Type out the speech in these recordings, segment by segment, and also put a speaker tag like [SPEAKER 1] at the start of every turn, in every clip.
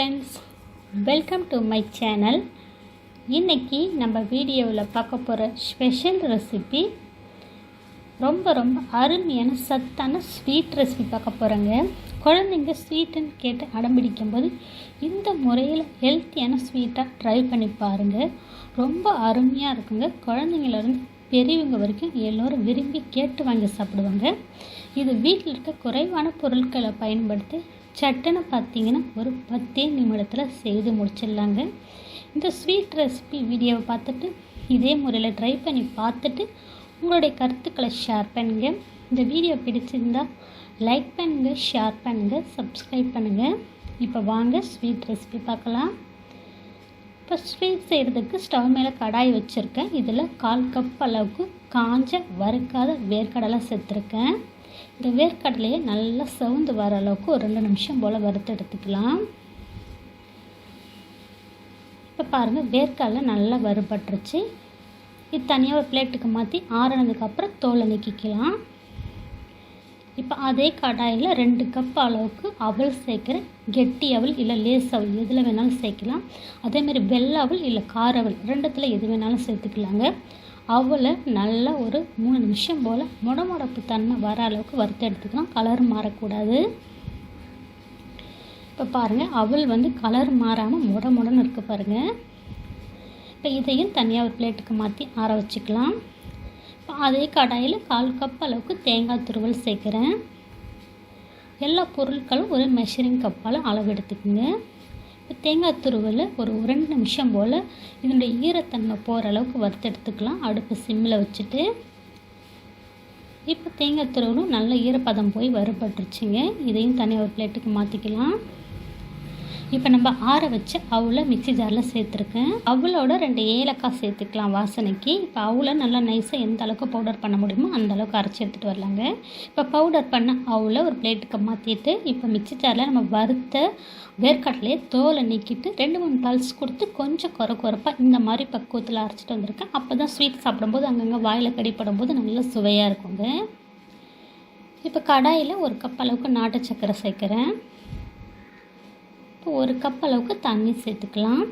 [SPEAKER 1] Friends welcome to my channel இன்றைக்கி நம்ம வீடியோவில் பார்க்க போகிற ஸ்பெஷல் ரெசிபி ரொம்ப ரொம்ப அருமையான சத்தான ஸ்வீட் ரெசிபி பார்க்க போகிறேங்க குழந்தைங்க ஸ்வீட்டுன்னு கேட்டு அடம்பிடிக்கும் போது இந்த முறையில் ஹெல்த்தியான ஸ்வீட்டாக ட்ரை பண்ணி பாருங்கள் ரொம்ப அருமையாக இருக்குங்க. குழந்தைங்களருந்து பெரியவங்க வரைக்கும் எல்லோரும் விரும்பி கேட்டு வாங்கி சாப்பிடுவாங்க. இது வீட்டில் இருக்க குறைவான பொருட்களை பயன்படுத்தி சட்டுன்னு பார்த்தீங்கன்னா ஒரு பத்தே நிமிடத்தில் செய்து முடிச்சிடலாங்க. இந்த ஸ்வீட் ரெசிபி வீடியோவை பார்த்துட்டு இதே முறையில் ட்ரை பண்ணி பார்த்துட்டு உங்களுடைய கருத்துக்களை ஷேர் பண்ணுங்கள் இந்த வீடியோ பிடிச்சிருந்தா லைக் பண்ணுங்கள் ஷேர் பண்ணுங்கள் சப்ஸ்கிரைப் பண்ணுங்கள் இப்போ வாங்க ஸ்வீட் ரெசிபி பார்க்கலாம். இப்போ ஸ்வீட் செய்கிறதுக்கு ஸ்டவ் மேலே கடாய் வச்சுருக்கேன். இதில் கால் கப் அளவுக்கு காஞ்ச வறுக்காத வேர்க்கடலை சேர்த்துருக்கேன். இந்த வேர்க்கடலையை நல்லா சவுந்து வர அளவுக்கு ஒரு ரெண்டு நிமிஷம் போல் வறுத்து எடுத்துக்கலாம். இப்போ பாருங்கள் வேர்க்கடலை நல்லா வறுபட்டுருச்சு. இது தனியாக ஒரு பிளேட்டுக்கு மாற்றி ஆறினதுக்கப்புறம் தோலை நீக்கிக்கலாம். இப்போ அதே கடாயில் ரெண்டு கப் அளவுக்கு அவல் சேர்க்குறேன் கெட்டி அவல் இல்லை லேஸ் அவல் எதில் வேணாலும் சேர்க்கலாம். அதேமாதிரி வெள்ளை அவல் இல்லை கார அவல் ரெண்டுத்தில் எது வேணாலும் சேர்த்துக்கலாங்க. அவளை நல்லா ஒரு மூணு நிமிஷம் போல் முடமுடப்பு தன்மை வர அளவுக்கு வறுத்து எடுத்துக்கலாம். கலர் மாறக்கூடாது. இப்போ பாருங்கள் அவள் வந்து கலர் மாறாமல் முடமுடன்னு இருக்குது பாருங்கள் இப்போ இதையும் தனியாக ஒரு பிளேட்டுக்கு மாற்றி ஆற வச்சுக்கலாம். இப்போ அதே கடாயில் கால் கப் அளவுக்கு தேங்காய் துருவல் சேர்க்குறேன். எல்லா பொருட்களும் ஒரு மெஷரிங் கப்பால் அளவு எடுத்துக்கோங்க. இப்போ தேங்காய் துருவல் ஒரு ரெண்டு நிமிஷம் போல் இதனுடைய ஈரத்தன்மை போகிற அளவுக்கு வறுத்து எடுத்துக்கலாம் அடுப்பு சிம்மில் வச்சுட்டு இப்போ தேங்காய் துருவலும் நல்ல ஈரப்பதம் போய் வறுபட்டுருச்சுங்க. இதையும் தனியாக ஒரு பிளேட்டுக்கு மாற்றிக்கலாம் இப்போ நம்ம ஆற வச்சு அவுளை மிக்சி ஜாரில் சேர்த்துருக்கேன். அவுளோட ரெண்டு ஏலக்காய் சேர்த்துக்கலாம் வாசனைக்கு. இப்போ அவுளை நல்லா நைஸாக எந்த அளவுக்கு பவுடர் பண்ண முடியுமோ அந்த அளவுக்கு அரைச்சி எடுத்துகிட்டு வரலாங்க. இப்போ பவுடர் பண்ண அவுளை ஒரு பிளேட்டுக்கு மாற்றிட்டு இப்போ மிக்சி ஜாரில் நம்ம வறுத்த வேர்க்கடலையே தோலை நீக்கிட்டு ரெண்டு மூணு பல்ஸ் கொடுத்து கொஞ்சம் குறை குறைப்பாக இந்த மாதிரி பக்குவத்தில் அரைச்சிட்டு வந்திருக்கேன். அப்போ தான் ஸ்வீட் சாப்பிடும்போது அங்கங்கே வாயில் கடிப்படும் போது நல்லா சுவையாக இருக்குங்க. இப்போ கடாயில் ஒரு கப் அளவுக்கு நாட்டு சக்கரை சேர்க்குறேன். இப்போ ஒரு கப் அளவுக்கு தண்ணி சேர்த்துக்கலாம்.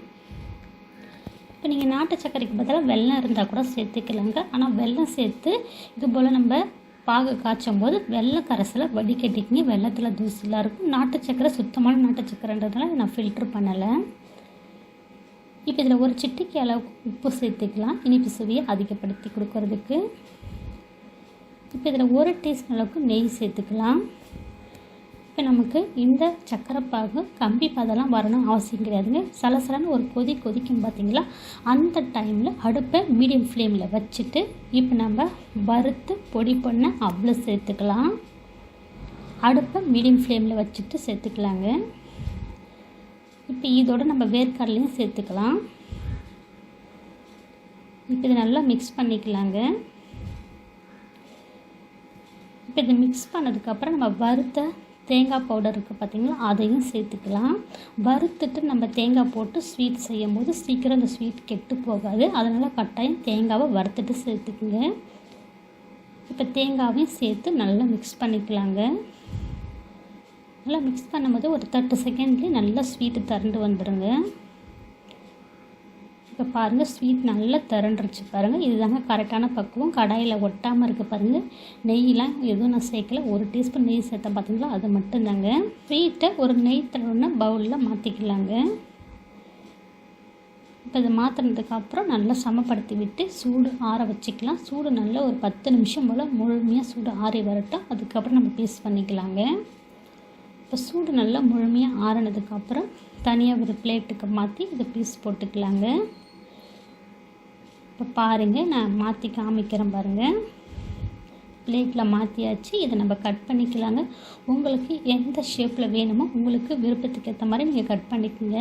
[SPEAKER 1] இப்போ நீங்கள் நாட்டு சர்க்கரைக்கு பதிலாக வெள்ளம் இருந்தால் கூட சேர்த்துக்கலாங்க. ஆனால் வெல்லம் சேர்த்து இது போல் நம்ம பாகு காய்ச்சும் போது வெள்ளை கரைசலை வடிகட்டிக்கிங்க. வெள்ளத்தில் தூசிலாம் இருக்கும். நாட்டு சக்கரை சுத்தமான நாட்டு சக்கரைன்றதுனால நான் ஃபில்ட்ரு பண்ணலை. இப்போ இதில் ஒரு சிட்டிக்கு அளவுக்கு உப்பு சேர்த்துக்கலாம். இனிப்பு சுவையை அதிகப்படுத்தி கொடுக்கறதுக்கு. இப்போ இதில் ஒரு டீஸ்பூன் அளவுக்கு நெய் சேர்த்துக்கலாம். இப்போ நமக்கு இந்த சக்கரைப்பாகு கம்பி பதெல்லாம் வரணும் அவசியம் கிடையாதுங்க. சலசலன்னு ஒரு கொதி கொதிக்கும் பார்த்தீங்களா அந்த டைமில் அடுப்பை மீடியம் ஃப்ளேமில் வச்சுட்டு இப்போ நம்ம வறுத்து பொடி பண்ண அவ்வளோ சேர்த்துக்கலாம். அடுப்பை மீடியம் ஃப்ளேமில் வச்சுட்டு சேர்த்துக்கலாங்க. இப்போ இதோட நம்ம வேர்க்கடலையும் சேர்த்துக்கலாம். இப்போ இதை நல்லா மிக்ஸ் பண்ணிக்கலாங்க. இப்போ இதை மிக்ஸ் பண்ணதுக்கப்புறம் நம்ம வறுத்த தேங்காய் பவுடர் இருக்குது பார்த்திங்களா அதையும் சேர்த்துக்கலாம். வறுத்துட்டு நம்ம தேங்காய் போட்டு ஸ்வீட் செய்யும் போது சீக்கிரம் அந்த ஸ்வீட் கெட்டு போகாது. அதனால் கட்டாயம் தேங்காவை வறுத்துட்டு சேர்த்துக்குங்க. இப்போ தேங்காவையும் சேர்த்து நல்லா மிக்ஸ் பண்ணிக்கலாங்க. நல்லா மிக்ஸ் பண்ணும்போது ஒரு தேர்ட்டி செகண்ட்லேயே நல்லா ஸ்வீட்டு திரண்டு வந்துடுங்க இப்போ பாருங்கள் ஸ்வீட் நல்லா திரண்டுருச்சு பாருங்கள் இதுதாங்க கரெக்டான பக்குவம். கடாயில் ஒட்டாமல் இருக்குது பாருங்கள் நெய்யெலாம் எதுவும் நான் சேர்க்கல. ஒரு டீஸ்பூன் நெய் சேர்த்தேன் பார்த்தீங்களா அது மட்டும்தாங்க. ஸ்வீட்டை ஒரு நெய் தடவுன பவுலில் மாற்றிக்கலாங்க இப்போ இதை மாற்றினதுக்கப்புறம் நல்லா சமப்படுத்தி விட்டு சூடு ஆற வச்சுக்கலாம். சூடு நல்லா ஒரு பத்து நிமிஷம் போல் முழுமையாக சூடு ஆறி வரட்டும். அதுக்கப்புறம் நம்ம பீஸ் பண்ணிக்கலாங்க. இப்போ சூடு நல்லா முழுமையாக ஆறினதுக்கப்புறம் தனியாக ஒரு பிளேட்டுக்கு மாற்றி இதை பீஸ் போட்டுக்கலாங்க. இப்போ பாருங்கள் நான் மாற்றி காமிக்கிறேன் பாருங்கள் பிளேட்டில் மாற்றியாச்சு இதை நம்ம கட் பண்ணிக்கலாங்க. உங்களுக்கு எந்த ஷேப்பில் வேணுமோ உங்களுக்கு விருப்பத்துக்கு ஏற்ற மாதிரி நீங்கள் கட் பண்ணிக்கோங்க.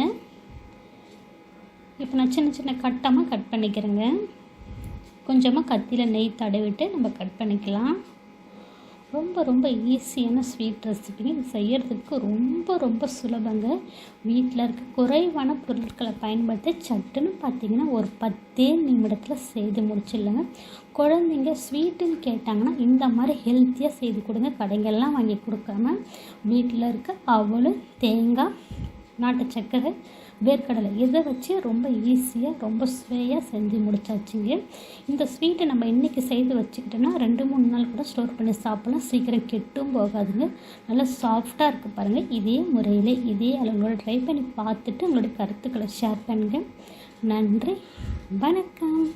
[SPEAKER 1] இப்போ நான் சின்ன சின்ன கட்டமாக கட் பண்ணிக்கிறேங்க. கொஞ்சமாக கத்தியில் நெய் தடவிட்டு நம்ம கட் பண்ணிக்கலாம். ரொம்ப ரொம்ப ஈஸியான ஸ்வீட் ரெசிபிங்க இது செய்கிறதுக்கு ரொம்ப ரொம்ப சுலபங்க. வீட்டில் இருக்க குறைவான பொருட்களை பயன்படுத்தி சட்டுன்னு பார்த்தீங்கன்னா ஒரு பத்தே நிமிடத்தில் செய்து முடிச்சிடலாங்க. குழந்தைங்க ஸ்வீட்டுன்னு கேட்டாங்கன்னா இந்த மாதிரி ஹெல்த்தியாக செய்து கொடுங்க. கடைங்கள்லாம் வாங்கி கொடுக்காம வீட்டில் இருக்க அவ்வளோ தேங்காய் நாட்டு சர்க்கரை வேர்க்கடலை. இதை வச்சு ரொம்ப ஈஸியாக ரொம்ப சுவையாக செஞ்சு முடிச்சாச்சுங்க. இந்த ஸ்வீட்டை நம்ம இன்றைக்கி செய்து வச்சுக்கிட்டோன்னா ரெண்டு மூணு நாள் கூட ஸ்டோர் பண்ணி சாப்பிட்லாம். சீக்கிரம் கெட்டும் போகாதுங்க. நல்லா சாஃப்டாக இருக்குது பாருங்கள் இதே முறையில் இதே அளவுகளோட ட்ரை பண்ணி பார்த்துட்டு உங்களுடைய கருத்துக்களை ஷேர் பண்ணுங்கள் நன்றி. வணக்கம்.